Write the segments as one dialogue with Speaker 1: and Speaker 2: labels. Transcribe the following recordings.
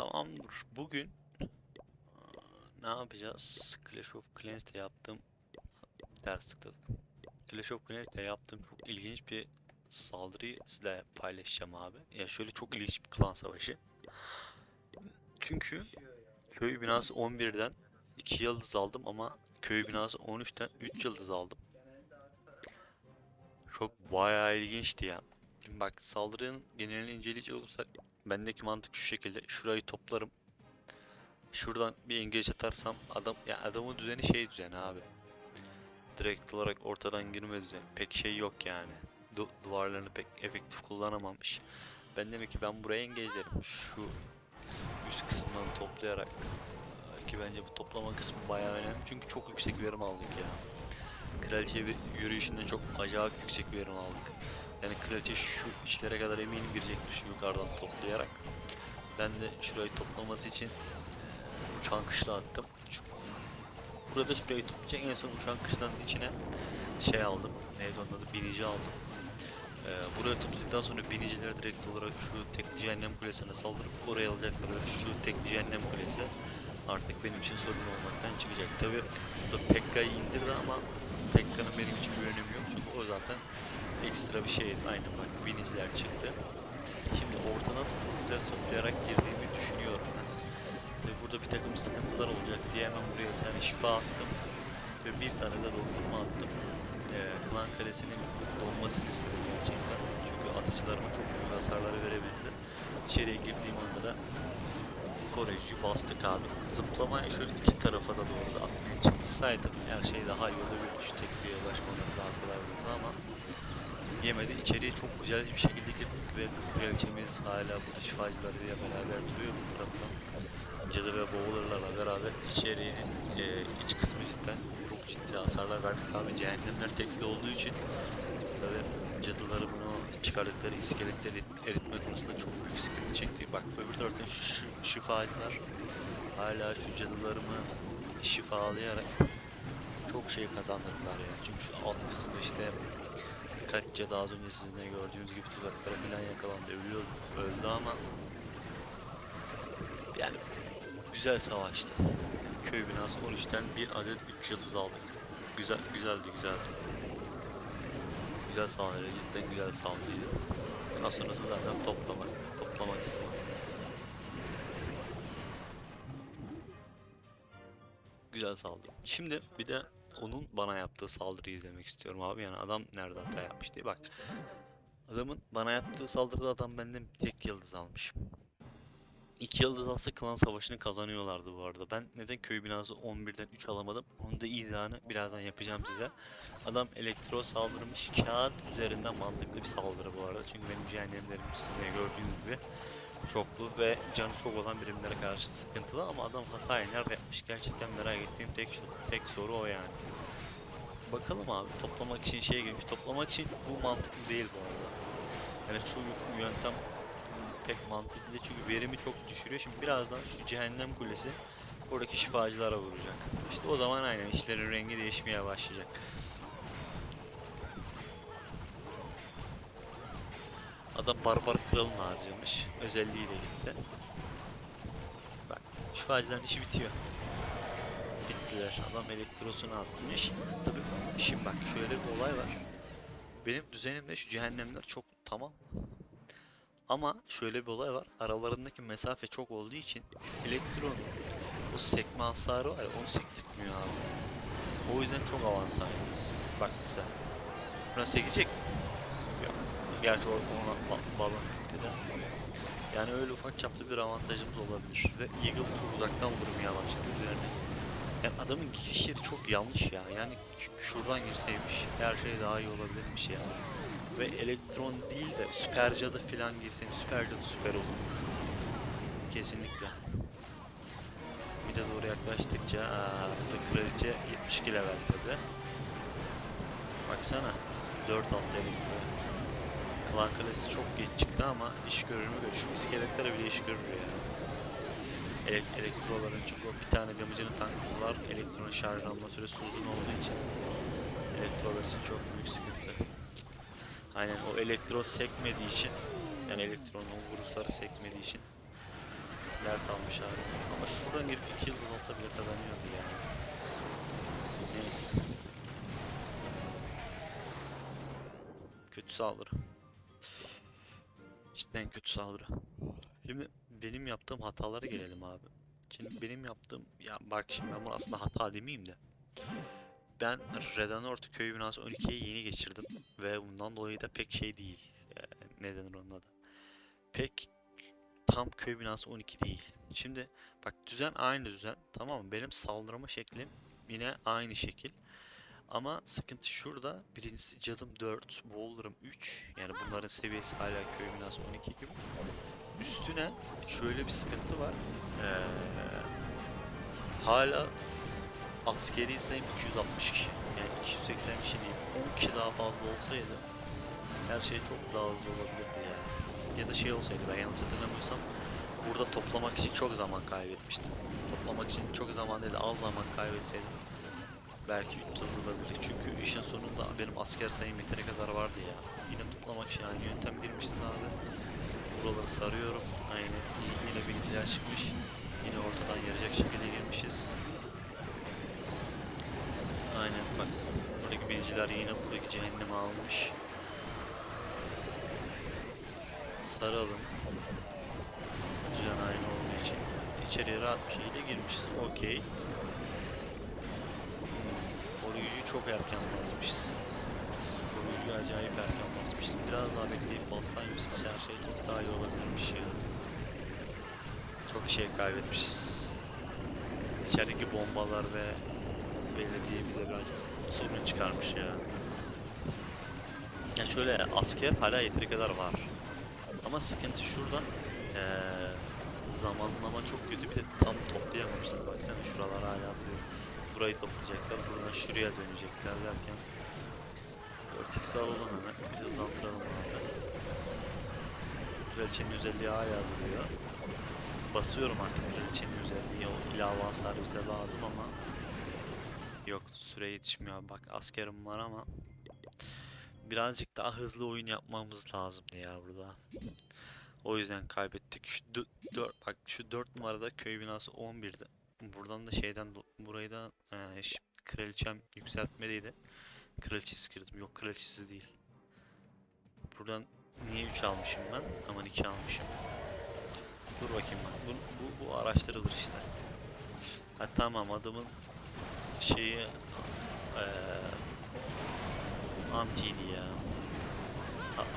Speaker 1: Tamamdır. Bugün ne yapacağız? Clash of Clans'te yaptığım ters tıkladım. Clash of Clans'te yaptığım çok ilginç bir saldırıyı sizle paylaşacağım abi. Ya şöyle çok ilginç bir klan savaşı. Çünkü köy binası 11'den 2 yıldız aldım ama köy binası 13'ten 3 yıldız aldım. Çok bayağı ilginçti ya. Şimdi bak saldırının genelini inceleyecek olursak bendeki mantık şu şekilde. Şurayı toplarım. Şuradan bir engage atarsam adam ya adamın düzeni şey düzeni abi. Direkt olarak ortadan girme düzeni. Pek şey yok yani. Du- duvarlarını pek efektif kullanamamış. Ben demek ki ben buraya engagelerim. Şu üst kısımdan toplayarak Ee, ki bence bu toplama kısmı bayağı önemli. Çünkü çok yüksek verim aldık ya. Kraliçe yürüyüşünden çok acayip yüksek verim aldık. Yani kraliçe şu içlere kadar eminim girecektir şu yukarıdan toplayarak. Ben de şurayı toplaması için uçan kışla attım. Burada şurayı toplayacak en son uçan kışlanın içine şey aldım. Neydi onun adı? Binici aldım. Eee buraya topladıktan sonra biniciler direkt olarak şu tekli cehennem kulesine saldırıp oraya alacaklar. Şu tekli cehennem kulesi artık benim için sorun olmaktan çıkacak. Tabi bu da Pekka'yı indirdi ama Pekka'nın benim için bir önemi yok. Çünkü o zaten ekstra bir şey. Aynen bak biniciler çıktı. Şimdi ortadan güzel toplayarak girdiğimi düşünüyorum ben. Tabi burada bir takım sıkıntılar olacak diye hemen buraya bir tane şifa attım. Ve bir tane de dondurma attım. Ee, Klan Kalesi'nin donmasını istedim gerçekten. Çünkü atıcılarıma çok büyük hasarları verebildi. İçeriye girdiğim anda da koruyucu bastık abi. Zıplamayı şöyle iki tarafa da doğru da atmaya çalışsaydı her şey daha iyi olabilir. Şu tekliğe ulaşmaları daha kolay olurdu ama yemedi. İçeriye çok güzel bir şekilde girdik ve kraliçemiz hala burada şifacılarıyla beraber duruyor bu tarafta. Cadı ve boğularlarla beraber içeriğinin e, iç kısmı cidden çok ciddi hasarlar verdik abi. Cehennemler tekli olduğu için tabii cadıları bunu çıkardıkları iskeletleri eritme konusunda çok büyük sıkıntı çekti. Bak öbür taraftan şu, şu şifacılar hala şu cadılarımı şifalayarak çok şey kazandırdılar ya. Çünkü şu alt kısımda işte birkaç cadı az önce sizin de gördüğünüz gibi tuzaklara falan yakalandı. Ölüyor, öldü ama yani güzel savaştı. Köy binası 13'ten bir adet 3 yıldız aldık. Güzel, güzeldi, güzeldi. Güzel saldırı, cidden güzel saldırıydı. Ondan sonrası zaten toplama, toplama kısmı. Güzel saldırı. Şimdi bir de onun bana yaptığı saldırıyı izlemek istiyorum abi. Yani adam nerede hata yapmış diye. Bak. Adamın bana yaptığı saldırıda adam benden tek yıldız almış. İki yıldız alsa klan savaşını kazanıyorlardı bu arada. Ben neden köy binası 11'den 3 alamadım? Onun da izahını birazdan yapacağım size. Adam elektro saldırmış. Kağıt üzerinden mantıklı bir saldırı bu arada. Çünkü benim cehennemlerim sizin de gördüğünüz gibi çoklu ve canı çok olan birimlere karşı sıkıntılı ama adam hatayı nerede yapmış gerçekten merak ettiğim tek tek soru o yani. Bakalım abi toplamak için şey girmiş. Toplamak için bu mantıklı değil bu arada. Yani şu yöntem pek mantıklı değil çünkü verimi çok düşürüyor. Şimdi birazdan şu cehennem kulesi oradaki şifacılara vuracak. İşte o zaman aynen işlerin rengi değişmeye başlayacak. Adam barbar kralını harcamış. Özelliğiyle gitti. Bak şifacıların işi bitiyor. Bittiler. Adam elektrosunu atmış. Tabii şimdi bak şöyle bir olay var. Benim düzenimde şu cehennemler çok tamam. Ama şöyle bir olay var. Aralarındaki mesafe çok olduğu için elektronun o sekme hasarı var ya onu sektirtmiyor abi. O yüzden çok avantajlıyız. Bak mesela. Buna sekecek mi? Gerçi o- ona ba- balon gitti. Yani öyle ufak çaplı bir avantajımız olabilir. Ve Eagle çok uzaktan vurmaya başladı üzerine. Yani adamın giriş yeri çok yanlış ya. Yani şuradan girseymiş her şey daha iyi olabilirmiş ya. Ve elektron değil de süper cadı falan girseymiş süper cadı süper olurmuş. Kesinlikle. Bir de doğru yaklaştıkça aa, bu da kraliçe 72 level tabi. Baksana 4 alt elektro. Klan kalesi çok geç çıktı ama iş görür mü. Şu iskeletlere bile iş görür ya. Ele elektroların çünkü o bir tane damage'ını tanklasalar elektronun şarjlanma süresi uzun olduğu için elektrolar için çok büyük sıkıntı. Aynen o elektro sekmediği için yani elektronun vuruşları sekmediği için kart almış abi. Ama şuradan girip 2 yıldız olsa bile kazanıyordu yani. Neyse. Kötü saldırı. Cidden kötü saldırı. Şimdi benim yaptığım hatalara gelelim abi. Şimdi benim yaptığım ya bak şimdi ben bunu aslında hata demeyeyim de. Ben Redanorte köy binası 12'ye yeni geçirdim ve bundan dolayı da pek şey değil. Ee, ne denir onun adı? Pek tam köy binası 12 değil. Şimdi bak düzen aynı düzen tamam mı? Benim saldırma şeklim yine aynı şekil. Ama sıkıntı şurada. Birincisi cadım 4, boulder'ım 3. Yani bunların seviyesi hala köy binası 12 gibi. Üstüne şöyle bir sıkıntı var. Ee, hala askeri sayım 260 kişi. Yani 280 kişi değil. 10 kişi daha fazla olsaydı her şey çok daha hızlı olabilirdi yani. Ya da şey olsaydı ben yanlış hatırlamıyorsam burada toplamak için çok zaman kaybetmiştim. Toplamak için çok zaman değil az zaman kaybetseydim belki 3 atılabilir. Çünkü işin sonunda benim asker sayım yeteri kadar vardı ya. Yine toplamak için aynı yöntem girmişiz abi. Buraları sarıyorum. Aynen. Yine bilgiler çıkmış. Yine ortadan yarayacak şekilde girmişiz. Aynen bak. Bilgiler yine buradaki cehennemi almış. Saralım. Düzen aynı olduğu için. İçeriye rahat bir şekilde girmişiz. Okey. Koruyucuyu çok erken basmışız. Koruyucuyu acayip erken basmışız. Biraz daha bekleyip bassaymışız her şey çok daha iyi olabilirmiş ya. Çok şey kaybetmişiz. İçerideki bombalar ve belediye bize birazcık sorun çıkarmış ya. Ya şöyle asker hala yeteri kadar var. Ama sıkıntı şurada. Eee zamanlama çok kötü. Bir de tam toplayamamışız. Baksana şuralar hala duruyor. Burayı toplayacaklar. Buradan şuraya dönecekler derken. 4x alalım hemen. Hızlandıralım abi. Kraliçenin özelliği hala duruyor. Basıyorum artık kraliçenin özelliği. O ilave hasar bize lazım ama Yok süre yetişmiyor. Bak askerim var ama birazcık daha hızlı oyun yapmamız lazımdı ya burada. O yüzden kaybettik. Şu dö- dört, bak şu 4 numarada köy binası 11'di. Buradan da şeyden burayı da e, kraliçem yükseltmeliydi. Kraliçesi girdim. Yok kraliçesi değil. Buradan niye 3 almışım ben? Aman 2 almışım. Dur bakayım ben. Bu, bu, bu araştırılır işte. Ha tamam adamın şeyi eee antiydi ya.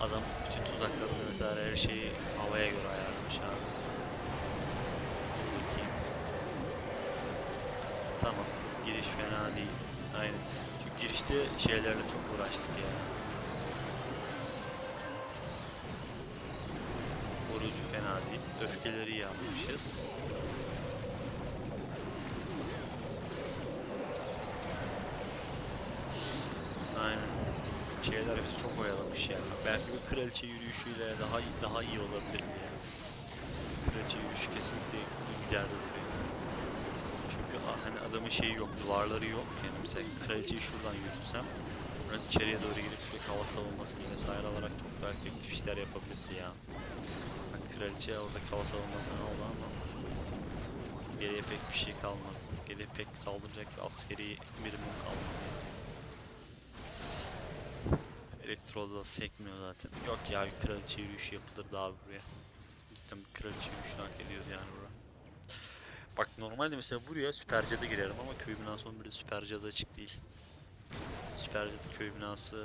Speaker 1: Adam bütün tuzaklarını vesaire her şeyi havaya göre ayarlamış abi. Bakayım. Tamam. Giriş fena değil. Aynen. Çünkü girişte şeylerle çok uğraştık ya. Orucu fena değil. Öfkeleri yapmışız. Aynen. Şeyler bizi çok oyalamış ya. Belki bir kraliçe yürüyüşüyle daha daha iyi olabilir mi ya? Kraliçe yürüyüşü kesinlikle giderdi buraya. Çünkü hani adamın şeyi yok, duvarları yok. Yani mesela kraliçeyi şuradan yürütsem buradan içeriye doğru girip şu hava savunmasını vesaire alarak çok daha efektif işler yapabilirdi ya. Bak kraliçe orada hava savunmasını aldı ama geriye pek bir şey kalmadı. Geriye pek saldıracak bir askeri birimim kalmadı. Elektrolda da sekmiyor zaten. Yok ya bir kraliçe yürüyüşü yapılırdı abi buraya. Cidden bir kraliçe yürüyüşünü hak ediyordu yani bura. Bak normalde mesela buraya süper cadı girerim ama köy binası 11'de süper cadı açık değil. Süper cadı köy binası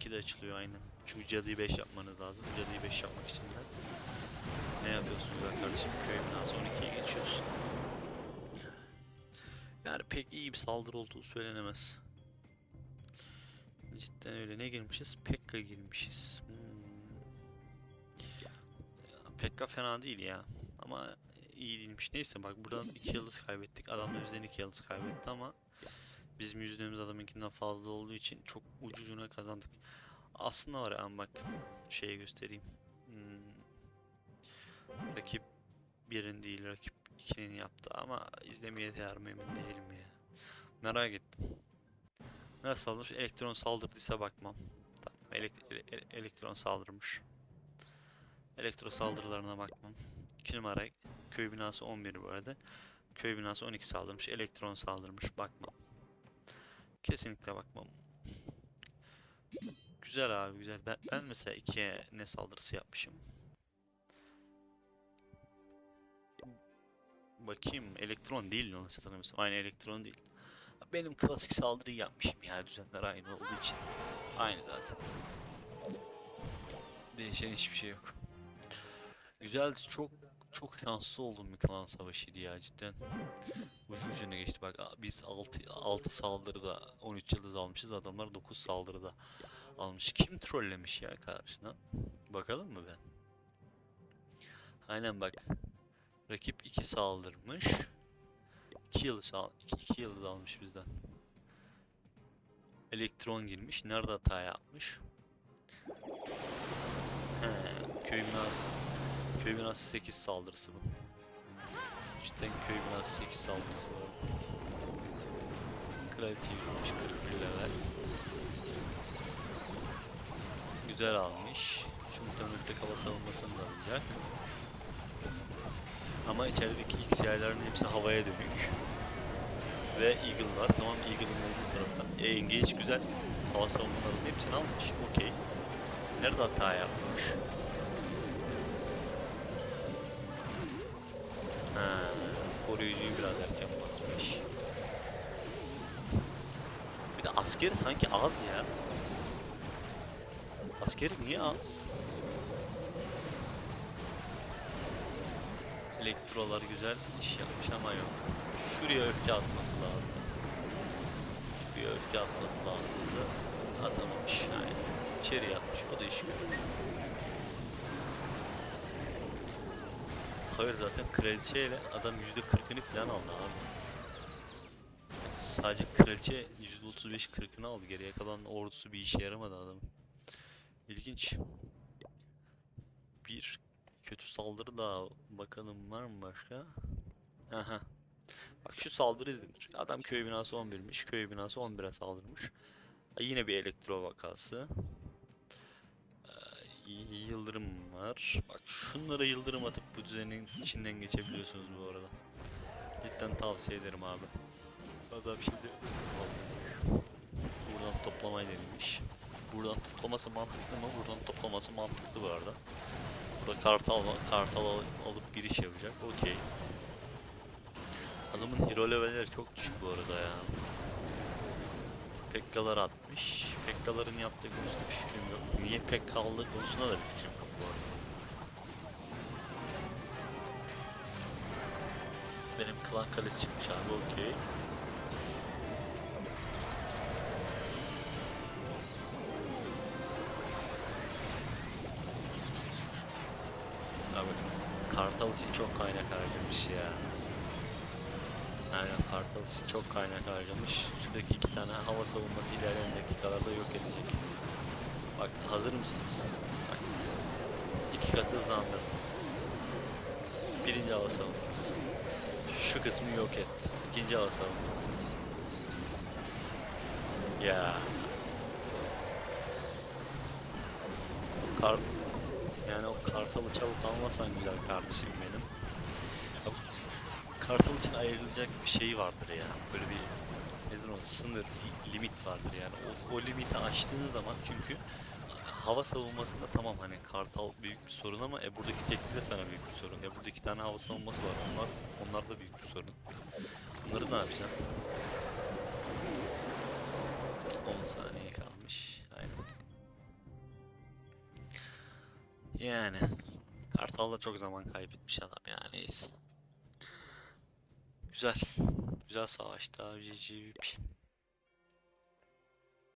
Speaker 1: 12'de açılıyor aynen. Çünkü cadıyı 5 yapmanız lazım. Cadıyı 5 yapmak için de ne yapıyorsun güzel kardeşim? Köy binası 12'ye geçiyorsun. Yani pek iyi bir saldırı olduğu söylenemez. Cidden öyle. Ne girmişiz? Pekka girmişiz. Hmm. Pekka fena değil ya. Ama iyi değilmiş. Neyse bak buradan 2 yıldız kaybettik. Adam da bizden 2 yıldız kaybetti ama bizim yüzdüğümüz adamınkinden fazla olduğu için çok ucucuna kazandık. Aslında var ama bak şeye göstereyim. Hmm. Rakip birin değil rakip ikinin yaptı ama izlemeye değer mi emin değilim ya. Merak ettim. Nasıl saldırmış? Elektron saldırdıysa bakmam. Tamam, elek- ele- ele- elektron saldırmış. Elektro saldırılarına bakmam. 2 numara Köy binası 11 bu arada. Köy binası 12 saldırmış. Elektron saldırmış. Bakmam. Kesinlikle bakmam. Güzel abi güzel. Ben, ben mesela ikiye ne saldırısı yapmışım? Bakayım. Elektron değil lan hatırlamıyorsam. Aynı elektron değil. Benim klasik saldırıyı yapmışım ya. Düzenler aynı olduğu için. Aynı zaten. Değişen hiçbir şey yok. Güzeldi. Çok çok şanslı oldum bir klan savaşıydı ya cidden. Ucu ucuna geçti. Bak biz 6 6 saldırıda 13 yıldız almışız. Adamlar 9 saldırıda almış. Kim trollemiş ya karşına? Bakalım mı ben? Aynen bak. Rakip 2 saldırmış. 2 yıldız, al 2 yıldız almış bizden. Elektron girmiş. Nerede hata yapmış? He, köy binası. Köy binası 8 saldırısı bu. Cidden köy binası 8 saldırısı var. Kraliçe yürümüş 41 level. Güzel almış. Şu muhtemelen hava savunmasını da alacak. Ama içerideki XY'lerin hepsi havaya dönük. Ve Eagle var. Tamam Eagle'ın olduğu taraftan. E, Engage güzel. Hava savunmalarının hepsini almış. Okey. Nerede hata yapmış? Ha, koruyucuyu biraz erken basmış. Bir de askeri sanki az ya. Askeri niye az? Elektrolar güzel iş yapmış ama yok. Şuraya öfke atması lazım. Şuraya öfke atması lazımdı. Atamamış yani. İçeriye atmış. O da iş görür. Hayır zaten kraliçeyle adam %40'ını falan aldı abi. Sadece kraliçe %35-40'ını aldı. Geriye kalan ordusu bir işe yaramadı adamın. İlginç. Bir kötü saldırı daha bakalım var mı başka? Aha. Bak şu saldırı izlenir. Adam köy binası 11'miş. Köy binası 11'e saldırmış. Yine bir elektro vakası. Yıldırım var. Bak şunlara yıldırım atıp bu düzenin içinden geçebiliyorsunuz bu arada. Cidden tavsiye ederim abi. Adam şimdi buradan toplamayı denemiş. Buradan toplaması mantıklı mı? Buradan toplaması mantıklı bu arada. Burada kartal. Kartal al- alıp giriş yapacak. Okey. Adamın hero levelleri çok düşük bu arada ya. Pekkalar atmış. Pekkaların yaptığı konusunda bir fikrim yok. Niye Pekka aldığı konusunda da bir fikrim yok bu arada. Benim klan kalesi çıkmış abi okey. İçin çok kaynak harcamış ya. Aynen Kartal için çok kaynak harcamış. Şuradaki iki tane hava savunması ilerleyen dakikalarda yok edecek. Bak hazır mısınız? Bak. İki katı hızlandı. Birinci hava savunması. Şu kısmı yok et. İkinci hava savunması. Ya. Kar yani o kartalı çabuk almasan güzel kardeşim benim. Kartal için ayrılacak bir şey vardır ya. Böyle bir nedir o sınır, limit vardır yani. O, o limiti aştığın zaman çünkü hava savunmasında tamam hani kartal büyük bir sorun ama e buradaki tekli de sana büyük bir sorun. E burada iki tane hava savunması var. Onlar onlar da büyük bir sorun. Bunları ne yapacaksın? 10 saniye kalmış. Yani Kartal'da çok zaman kaybetmiş adam yani. Güzel. Güzel savaştı abi. GG.